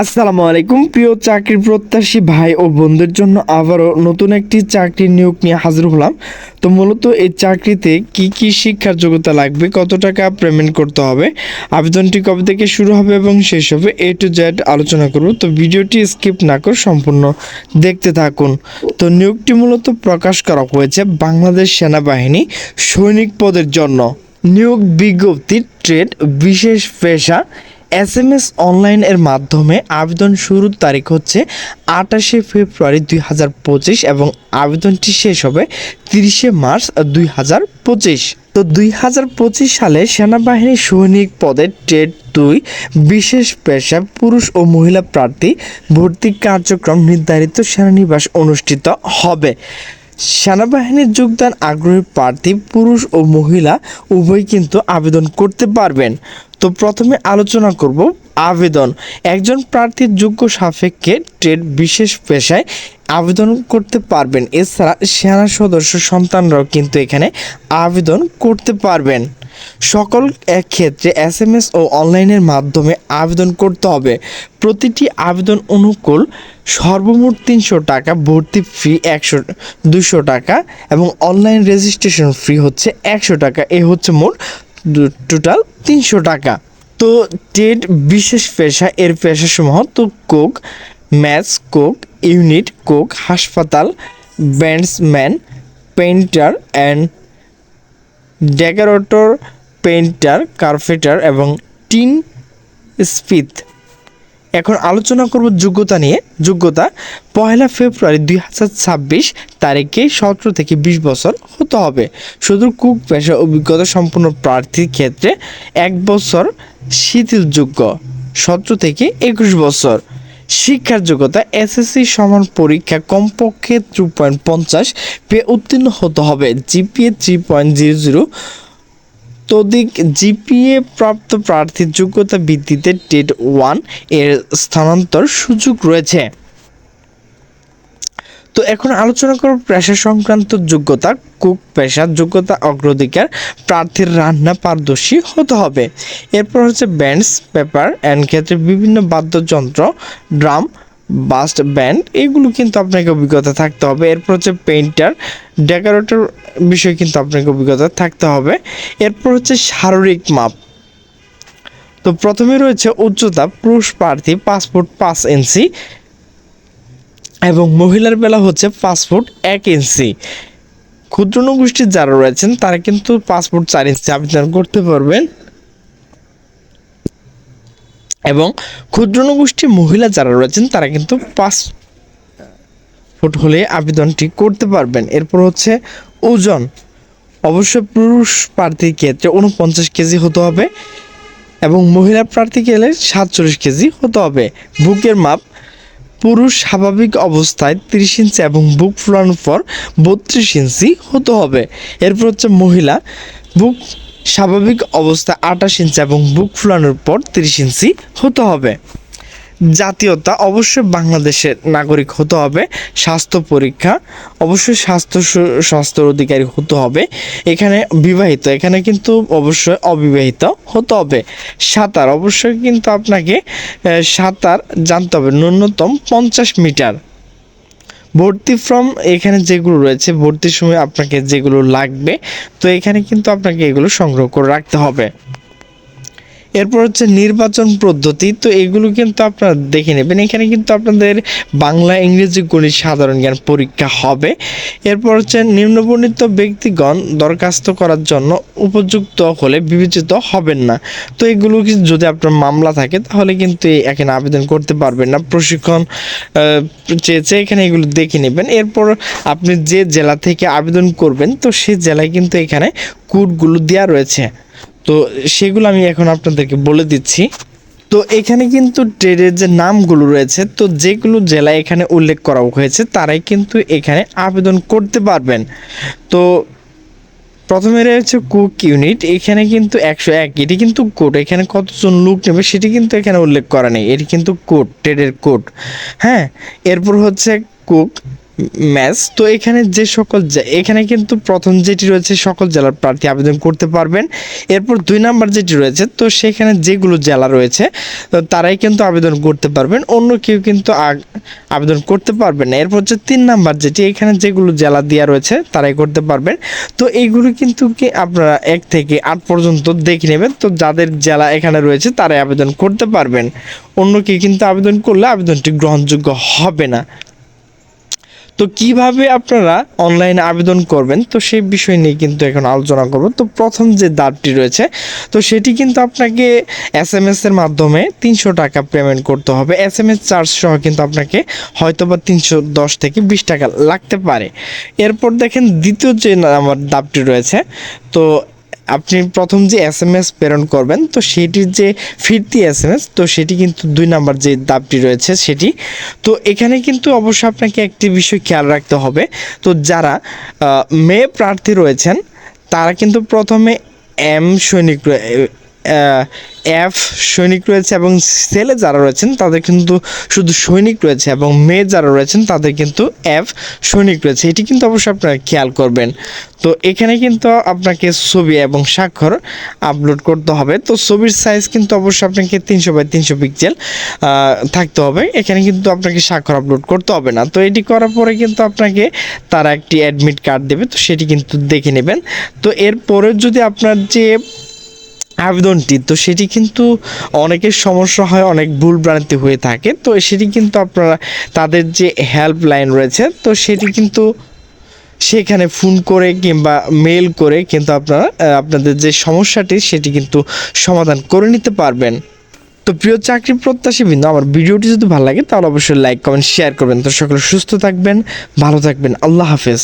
আসসালামু আলাইকুম। প্রিয় চাকরি প্রত্যাশী ভাই ও বন্ধুদের জন্য আবারও নতুন একটি চাকরির নিয়োগ নিয়ে হাজির হলাম। তো মূলত এই চাকরিতে কি কি শিক্ষার যোগ্যতা লাগবে, কত টাকা পেমেন্ট করতে হবে, আবেদনটি কবে থেকে শুরু হবে এবং শেষ হবে এ টু জেড আলোচনা করব। তো ভিডিওটি স্কিপ না করে সম্পূর্ণ দেখতে থাকুন। তো নিয়োগটি মূলত প্রকাশ করা হয়েছে বাংলাদেশ সেনাবাহিনী সৈনিক পদের জন্য। নিয়োগ বিজ্ঞপ্তি, ট্রেড, বিশেষ পেশা এস এম এস অনলাইন এর মাধ্যমে আবেদন শুরুর তারিখ হচ্ছে আঠাশে ফেব্রুয়ারি দুই হাজার পঁচিশ এবং আবেদনটি শেষ হবে তিরিশে মার্চ দুই হাজার পঁচিশ। তো দুই হাজার পঁচিশ সালে সেনাবাহিনী সৈনিক পদে ট্রেড দুই বিশেষ পেশা পুরুষ ও মহিলা প্রার্থী ভর্তি কার্যক্রম নির্ধারিত সেনানিবাস অনুষ্ঠিত হবে। সেনাবাহিনীর যোগদান আগ্রহী প্রার্থী, পুরুষ ও মহিলা উভয় কিন্তু আবেদন করতে পারবেন। তো প্রথমে আলোচনা করব আবেদন। একজন প্রার্থীর যোগ্য সাপেক্ষে ট্রেড বিশেষ পেশায় আবেদন করতে পারবেন। এছাড়া সেনা সদস্য সন্তানরাও কিন্তু এখানে আবেদন করতে পারবেন। সকল এক ক্ষেত্রে এস এম এস ও অনলাইনের মাধ্যমে আবেদন করতে হবে। প্রতিটি আবেদন অনুকূল, সর্বমোট তিনশো টাকা, ভর্তি ফি একশো, দুশো টাকা এবং অনলাইন রেজিস্ট্রেশন ফি হচ্ছে একশো টাকা। এ হচ্ছে মোট টোটাল তিনশো টাকা। তো টেট বিশেষ পেশা, এর পেশাসমূহ তো cook maths cook, unit cook, হাসপাতাল bandsman painter and decorator painter, carpenter এবং টিন স্পিথ। এখন আলোচনা করব যোগ্যতা নিয়ে। যোগ্যতা, পয়লা ফেব্রুয়ারি দুই হাজার ছাব্বিশ তারিখে সতেরো থেকে বিশ বছর হতে হবে। শুধু কুক পেশা অভিজ্ঞতা সম্পন্ন প্রার্থীর ক্ষেত্রে এক বছর শিথিলযোগ্য, সতেরো থেকে একুশ বছর। শিক্ষার যোগ্যতা, এসএসসি সমান পরীক্ষা কমপক্ষে থ্রি পয়েন্ট পঞ্চাশ পেয়ে উত্তীর্ণ হতে হবে। GPA three point zero zero তদিক GPA প্রাপ্ত প্রার্থীর যোগ্যতা ভিত্তিতে টেট ওয়ানের স্থানান্তর সুযোগ রয়েছে। তো এখন আলোচনা করব পেশা সংক্রান্ত যোগ্যতা, কুক পেশার যোগ্যতা, অগ্রাধিকার, প্রার্থীর রান্না পারদর্শী হতে হবে। এরপর হচ্ছে ব্যান্ডস, পেপার, অ্যান্ড ক্ষেত্রে বিভিন্ন বাদ্যযন্ত্র, ড্রাম বাস্ট ব্যান্ড এগুলো কিন্তু আপনাকে অভিজ্ঞতা থাকতে হবে। এরপর হচ্ছে পেইন্টার ডেকোরেটর বিষয়ে কিন্তু আপনাকে অভিজ্ঞতা থাকতে হবে। এরপর হচ্ছে শারীরিক মাপ। তো প্রথমে রয়েছে উচ্চতা, পুরুষ প্রার্থী ফুট পাঁচ ইঞ্চি এবং মহিলার বেলা হচ্ছে ফুট এক ইঞ্চি। ক্ষুদ্র নগোষ্ঠীর যারা রয়েছেন, তারা কিন্তু ফুট চার ইঞ্চি আবেদন করতে পারবেন। এবং ক্ষুদ্র নগোষ্ঠী মহিলা যারা রয়েছেন, তারা কিন্তু পাঁচ ফুট হলে আবেদনটি করতে পারবেন। এরপর হচ্ছে ওজন। অবশ্য পুরুষ প্রার্থীর ক্ষেত্রে উনপঞ্চাশ কেজি হতে হবে এবং মহিলা প্রার্থী গেলে সাতচল্লিশ কেজি হতে হবে। বুকের মাপ, পুরুষ স্বাভাবিক অবস্থায় তিরিশ ইঞ্চি এবং বুক ফোলানোর পর বত্রিশ ইঞ্চি হতে হবে। এরপর হচ্ছে মহিলা, বুক স্বাভাবিক অবস্থা আঠাশ ইঞ্চি এবং বুক ফুলানোর পর তিরিশ ইঞ্চি হতে হবে। জাতীয়তা অবশ্যই বাংলাদেশের নাগরিক হতে হবে। স্বাস্থ্য পরীক্ষা অবশ্যই স্বাস্থ্য সু- স্বাস্থ্যের অধিকারী হতে হবে। এখানে বিবাহিত, এখানে কিন্তু অবশ্যই অবিবাহিত হতে হবে। সাঁতার, অবশ্যই কিন্তু আপনাকে সাঁতার জানতে হবে। ন্যূনতম পঞ্চাশ মিটার। ভর্তি ফর্ম এখানে যেগুলো রয়েছে, ভর্তির সময় আপনাকে যেগুলো লাগবে, তো এখানে কিন্তু আপনাকে এগুলো সংগ্রহ করে রাখতে হবে। এরপর হচ্ছে নির্বাচন পদ্ধতি, তো এগুলো কিন্তু আপনারা দেখে নেবেন। এখানে কিন্তু আপনাদের বাংলা, ইংরেজি গণিত সাধারণ জ্ঞান পরীক্ষা হবে। এরপর হচ্ছে নিম্নবর্ণিত ব্যক্তিগণ দরখাস্ত করার জন্য উপযুক্ত হলে বিবেচিত হবেন না। তো এগুলো যদি আপনার মামলা থাকে, তাহলে কিন্তু এখানে আবেদন করতে পারবেন না। প্রশিক্ষণ চেয়েছে, এখানে এগুলো দেখে নেবেন। এরপর আপনি যে জেলা থেকে আবেদন করবেন, তো সেই জেলায় কিন্তু এখানে কোডগুলো দেওয়া রয়েছে। তো সেগুলো আমি এখন আপনাদেরকে বলে দিচ্ছি। তো এখানে কিন্তু ট্রেডের যে নামগুলো রয়েছে, তো যেগুলো জেলা এখানে উল্লেখ করা হয়েছে, তারাই কিন্তু এখানে আবেদন করতে পারবেন। তো প্রথমে রয়েছে কুক ইউনিট, এখানে কিন্তু একশো এক, এটি কিন্তু কোড, এখানে কতজন লোক নেবে সেটি কিন্তু এখানে উল্লেখ করা নেই, এটি কিন্তু কোড, ট্রেডের কোড। হ্যাঁ এরপর হচ্ছে কুক ম্যাচ। তো এখানে যে সকল এখানে কিন্তু প্রথম যেটি রয়েছে, সকল জেলার প্রার্থী আবেদন করতে পারবেন। এরপর দুই নাম্বার যেটি রয়েছে, তো সেখানে যেগুলো জেলা রয়েছে, তো তারাই কিন্তু আবেদন করতে পারবেন। অন্য কেউ কিন্তু আবেদন করতে পারবেন না। এরপর হচ্ছে তিন নাম্বার যেটি, এখানে যেগুলো জেলা দেওয়া রয়েছে, তারাই করতে পারবেন। তো এইগুলো কিন্তু কি আপনারা এক থেকে আট পর্যন্ত দেখে নেবেন। তো যাদের জেলা এখানে রয়েছে, তারাই আবেদন করতে পারবেন। অন্য কেউ কিন্তু আবেদন করলে আবেদনটি গ্রহণযোগ্য হবে না। তো কীভাবে আপনারা অনলাইনে আবেদন করবেন? তো সেই বিষয় নিয়ে কিন্তু এখন আলোচনা করব। তো প্রথম যে দাবটি রয়েছে, তো সেটি কিন্তু আপনাকে এস এম এর মাধ্যমে তিনশো টাকা পেমেন্ট করতে হবে। এস এম এস চার্জ সহ কিন্তু আপনাকে হয়তো বা তিনশো দশ থেকে বিশ টাকা লাগতে পারে। এরপর দেখেন দ্বিতীয় যে আমার দাবটি রয়েছে, তো আপনি প্রথম যে এস এম এস প্রেরণ করবেন, তো সেটির যে ফিরতি এস এম এস তো সেটি কিন্তু দুই নাম্বার যে দাবটি রয়েছে সেটি। তো এখানে কিন্তু অবশ্যই আপনাকে একটি বিষয় খেয়াল রাখতে হবে, তো যারা মেয়ে প্রার্থী রয়েছেন, তারা কিন্তু প্রথমে এম সৈনিক এফ সৈনিক রয়েছে এবং ছেলে যারা রয়েছেন, তাদের কিন্তু শুধু সৈনিক রয়েছে এবং মেয়ে যারা রয়েছেন, তাদের কিন্তু এফ সৈনিক রয়েছে। এটি কিন্তু অবশ্যই আপনারা খেয়াল করবেন। তো এখানে কিন্তু আপনাকে ছবি এবং স্বাক্ষর আপলোড করতে হবে। তো ছবির সাইজ কিন্তু অবশ্যই আপনাকে তিনশো বাই তিনশো পিক্সেল থাকতে হবে। এখানে কিন্তু আপনাকে স্বাক্ষর আপলোড করতে হবে না। তো এটি করার পরে কিন্তু আপনাকে তারা একটি অ্যাডমিট কার্ড দেবে। তো সেটি কিন্তু দেখে নেবেন। তো এরপরে যদি আপনার যে আবেদনটি, তো সেটি কিন্তু অনেকের সমস্যা হয়, অনেক ভুল ভ্রান্তি হয়ে থাকে। তো সেটি কিন্তু আপনারা, তাদের যে হেল্পলাইন রয়েছে, তো সেটি কিন্তু সেখানে ফোন করে কিংবা মেল করে কিন্তু আপনারা আপনাদের যে সমস্যাটি, সেটি কিন্তু সমাধান করে নিতে পারবেন। তো প্রিয় চাকরি প্রত্যাশী বিন্দু, আমার ভিডিওটি যদি ভালো লাগে, তাহলে অবশ্যই লাইক কমেন্ট শেয়ার করবেন। তো সকলে সুস্থ থাকবেন, ভালো থাকবেন। আল্লাহ হাফেজ।